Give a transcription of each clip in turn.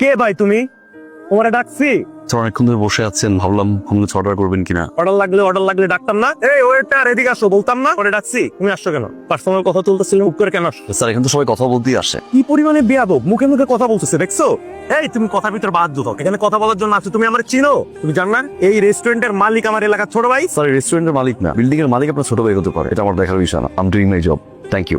কে ভাই তুমি? তোমারে ডাকছি। অনেকক্ষণ ধরে বসে আছেন ভাবলাম কিছু অর্ডার করবেন কিনা। অর্ডার লাগলে অর্ডার লাগলে ডাকতাম না। এই ওয়েটার এদিকে আসো বলতাম না। পরে ডাকছি তুমি আসছো কেন? পার্সোনাল কথা তুলতেছিলে মুখ করে কেন আসছো? স্যার এখানে তো সবাই কথা বলতেই আসে। কি পরিমাণে বেয়াদব মুখে মুখে কথা বলতেছে দেখছ? এই তুমি কথার ভিতর বাদ দিও এখানে কথা বলার জন্য আছো তুমি আমার চিনো? তুমি জান না? এই রেস্টুরেন্টের মালিক আমার এলাকার ছোট ভাই? স্যার রেস্টুরেন্টের মালিক না বিল্ডিং এর মালিক আপনার ছোট ভাই হতে পারে এটা আমার দেখার বিষয় না। I'm doing my job thank you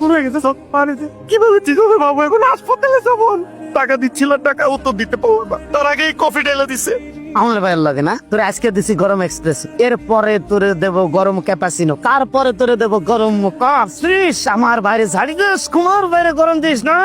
পড়ে গেছে, সব পানিতে কীভাবে ঠিক বাবু এখন হাসপাতালে যাব। টাকা দিচ্ছিল, টাকা ও তো দিতে পারব না। তার আগেই কফি ঢেলে দিছে। আমার ভাইয়ের লাগে না? তোর আজকে দিছি গরম এক্সপ্রেস। এরপরে তোরে দেব গরম ক্যাপাসিনো তারপরে তোরে দেব গরম কফ আমার বাইরে ঝাড়ি দিস। কুমার বাইরে গরম দিস, না?